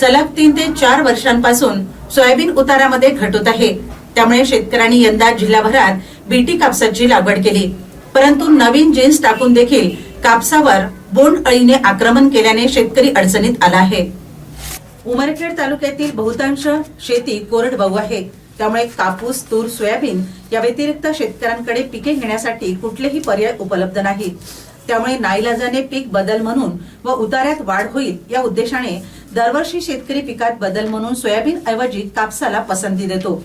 सलग तीन ते चार वर्षांपासून सोयाबीन उतारामध्ये घट होत आहे. त्यामुळे शेतकऱ्यांनी यंदा जिल्हाभरात बीटी कापसाची लागवड केली. परंतु नवीन जीन्स टाकून देखील कापसावर बोंड अळीने आक्रमण केल्याने शेतकरी अडचणीत आला आहे. उमरखेड तालुक्यातील बहुतांश शेती कोरडवाहू आहे. त्यामुळे कापूस तूर सोयाबीन या व्यतिरिक्त शेतकऱ्यांकडे पिके घेण्यासाठी कुठलेही पर्याय उपलब्ध नाही. त्यामुळे नाईलाजाने पीक बदल म्हणून व उतार्यात वाढ होईल या उद्देशाने दरवर्षी शेतकरी पिकात बदल म्हणून सोयाबीन ऐवजी कापसाला पसंती देतो.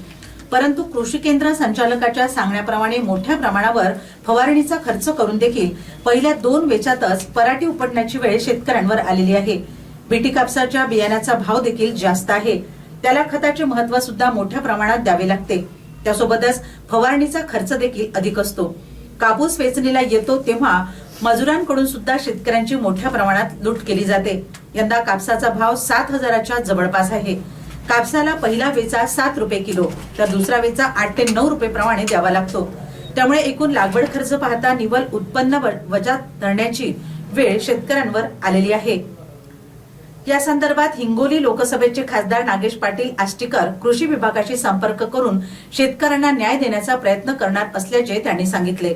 परंतु कृषी केंद्र संचालकाच्या सांगण्याप्रमाणे मोठ्या प्रमाणावर फवारणीचा खर्च करून देखील पहिल्या दोन वेचातच पराठी उपटण्याची वेळ शेतकऱ्यांवर आलेली आहे. बीटी कापसाच्या बियाण्याचा भाव देखील जास्त आहे. त्याला खताचे महत्त्व सुद्धा मोठ्या प्रमाणात द्यावे लागते. त्यासोबतच फवारणीचा खर्च देखील अधिक असतो. कापूस वेचणीला येतो तेव्हा मजुरांकडून सुद्धा शेतकऱ्यांची मोठ्या प्रमाणात लूट केली जाते. यंदा कापसाचा भाव सात हजाराच्या जवळपास आहे. कापसाला पहिला वेचा सात रुपये किलो तर दुसरा वेचा आठ ते नऊ रुपये प्रमाणे द्यावा लागतो. त्यामुळे एकूण लागवड खर्च पाहता निवल उत्पन्न वजा धरण्याची वेळ शेतकऱ्यांवर आलेली आहे. या संदर्भात हिंगोली लोकसभेचे खासदार नागेश पाटील आष्टीकर कृषी विभागाशी संपर्क करून शेतकऱ्यांना न्याय देण्याचा प्रयत्न करणार असल्याचे त्यांनी सांगितले.